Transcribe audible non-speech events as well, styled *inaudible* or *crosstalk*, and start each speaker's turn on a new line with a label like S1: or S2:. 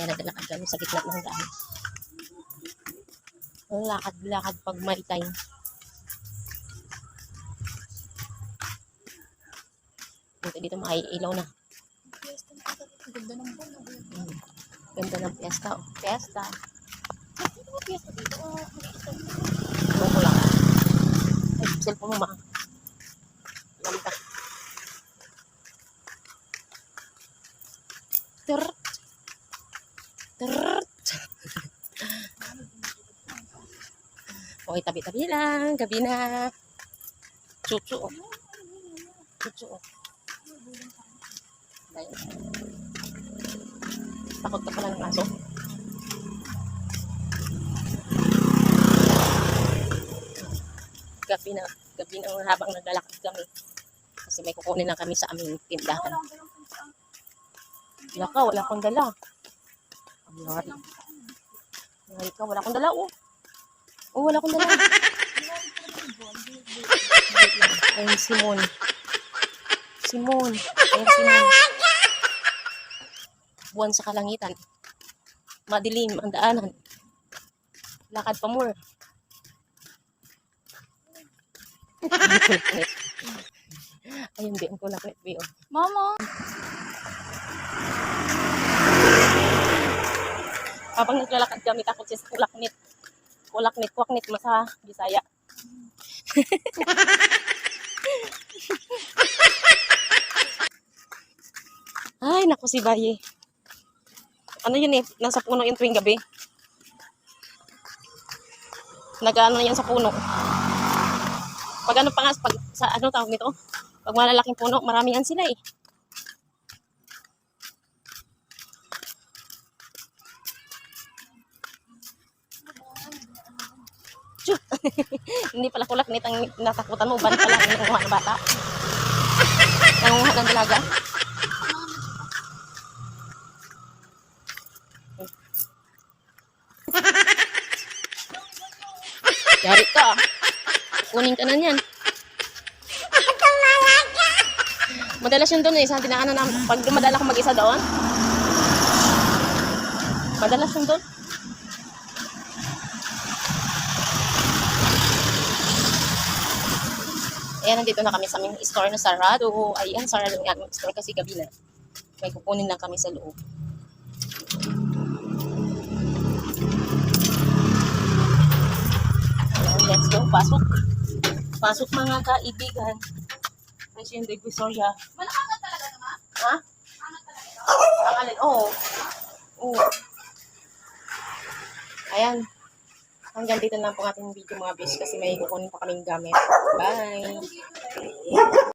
S1: Kaya naglalakad kami sa gitna ng daan. Ang lakad-lakad pag may time. Dito, dito may ilaw na.
S2: Ganda ng buwan.
S1: Hmm. Ganda ng piyesta. Oh. Piyesta.
S2: Ano ba piyesta dito? Oh,
S1: Ano ko lang. Ay, cellphone mo ma. Lamtak. Turt. Okay, tabi-tabi lang. Gabi na. Chuchu. oh. Chuchu. oh. Takot ka pala ng aso. Gabi na. Gabi na habang naglalakad kami. Kasi may kukunin lang kami sa aming tindahan. Wala ka, wala kang dala. Ang yari. Yari ka, wala kang dala, oh. Oh, wala kang dala. Ayun, Simon. Simon. Ayun, Simon. Buwan sa kalangitan. Madilim ang daanan. Lakad pa more. *laughs* Ayun, di ang kulakit, Bio.
S2: Mama!
S1: Habang naglalakad kami, takot siya sa kulaknit. Kulaknit, kwaknit, masa Bisaya. *laughs* Ay, naku si Baye. Ano yun eh, nasa puno yung tuwing gabi. Nag-ano na yan sa puno. Pag ano pa nga, pag, sa ano tawag nito? Pag malalaking puno, marami yan sila eh. *laughs* Hindi pala kulaknit ang natakutan mo. Ban pala ang nanguha ng bata. Nanguha ng dalaga. Yari ka. Kunin ka na niyan. Madalas yun doon eh. Sa dinaanan namin. Pag dumadala ko mag-isa doon. Madalas yun doon. Ayan, nandito na kami sa aming store na sarado. Ayan, sarado yung aming store kasi gabi na. May kukunin lang kami sa loob. Ayan, let's go. Pasok. Pasok mga kaibigan. Kasi yung Divisoria.
S2: Malakagat talaga naman?
S1: Ha?
S2: Angat talaga?
S1: Akalin, oo. Oo. Ayan. Hanggang dito na po ating video mga bis kasi may kukunin pa kaming gamit. Bye!